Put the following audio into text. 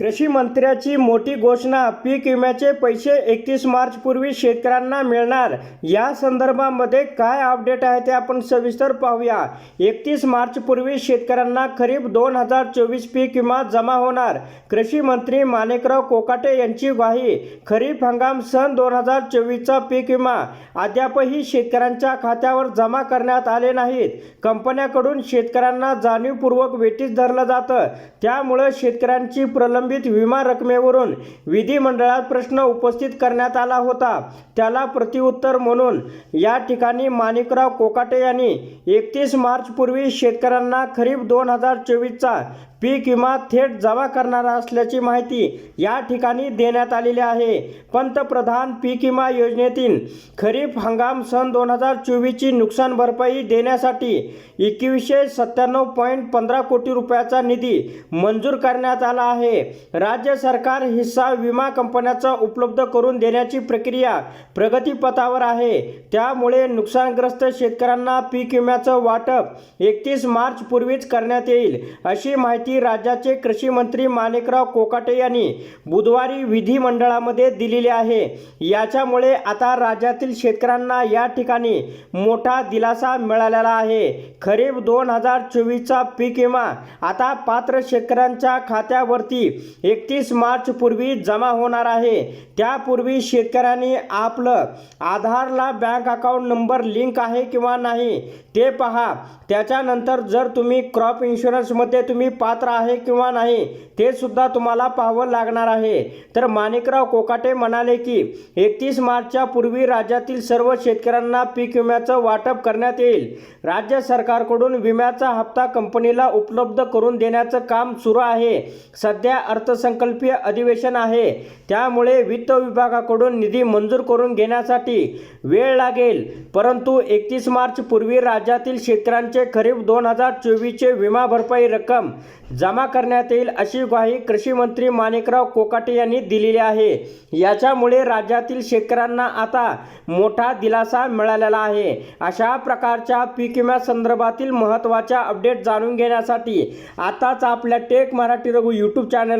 कृषी मंत्र्याची मोठी घोषणा पीक विम्याचे पैसे एकतीस मार्च पूर्वी शेतकऱ्यांना मिळणार. या संदर्भामध्ये काय अपडेट आहे ते आपण सविस्तर पाहूया. एकतीस मार्च पूर्वी शेतकऱ्यांना खरीप दोन हजार चोवीस पीक विमा जमा होणार. कृषी मंत्री माणिकराव कोकाटे यांची ग्वाही खरीप हंगाम सन दोन हजार चोवीसचा पीक विमा. अद्यापही शेतकऱ्यांच्या खात्यावर जमा करण्यात आले नाहीत. कंपन्याकडून शेतकऱ्यांना जाणीवपूर्वक वेटीस धरलं जातं. त्यामुळं शेतकऱ्यांची प्रलंबित विमा रकमेवरून विधिमंडळात प्रश्न उपस्थित करण्यात आला होता. त्याला प्रतिउत्तर म्हणून या ठिकाणी माणिकराव कोकाटे यांनी एकतीस मार्चपूर्वी शेतकऱ्यांना खरीप दोन हजार चोवीसचा पीक विमा थेट जमा करणार असल्याची माहिती या ठिकाणी देण्यात आलेली आहे. पंतप्रधान पीक विमा योजनेतील खरीप हंगाम सन दोन हजार चोवीसची नुकसान भरपाई देण्यासाठी एकवीसशे सत्त्याण्णव पॉईंट पंधरा कोटी रुपयाचा निधी मंजूर करण्यात आला आहे. राज्य सरकार हिस्सा विमा कंपन्याचा उपलब्ध करून देण्याची प्रक्रिया प्रगतीपथावर आहे. त्यामुळे नुकसानग्रस्त शेतकऱ्यांना पीक विम्याचं वाटप एकतीस मार्चपूर्वीच करण्यात येईल अशी माहिती राज्याचे कृषी मंत्री माणिकराव कोकाटे यांनी बुधवारी विधिमंडळामध्ये दिलेली आहे. याच्यामुळे आता राज्यातील शेतकऱ्यांना या ठिकाणी मोठा दिलासा मिळालेला आहे. खरीप दोन हजार चोवीसचा पीक विमा आता पात्र शेतकऱ्यांच्या खात्यावरती एकतीस मार्चपूर्वी जमा होणार आहे. त्यापूर्वी शेतकऱ्यांनी आपलं आधारला बँक अकाउंट नंबर लिंक आहे किंवा नाही ते पहा. त्याच्यानंतर जर तुम्ही क्रॉप इन्शुरन्समध्ये तुम्ही पात्र आहे किंवा नाही ते सुद्धा तुम्हाला पाहावं लागणार आहे. तर माणिकराव कोकाटे म्हणाले की एकतीस मार्चच्या पूर्वी राज्यातील सर्व शेतकऱ्यांना पीक विम्याचं वाटप करण्यात येईल. राज्य सरकारकडून विम्याचा हप्ता कंपनीला उपलब्ध करून देण्याचं काम सुरू आहे. सध्या अर्थसंकल्पीय अधिवेशन आहे. त्यामुळे वित्त विभागाकडून निधी मंजूर करून घेण्यासाठी वेळ लागेल. परंतु एकतीस मार्च पूर्वी राज्यातील शेतकऱ्यांचे खरीप दोन हजार चोवीसचे विमा भरपाई रक्कम जमा करण्यात येईल अशी ग्वाही कृषी मंत्री माणिकराव कोकाटे यांनी दिलेली आहे. याच्यामुळे राज्यातील शेतकऱ्यांना आता मोठा दिलासा मिळालेला आहे. अशा प्रकारच्या पीक विम्या संदर्भातील महत्त्वाच्या अपडेट जाणून घेण्यासाठी आताच आपल्या tech Marathi Raghu YouTube channel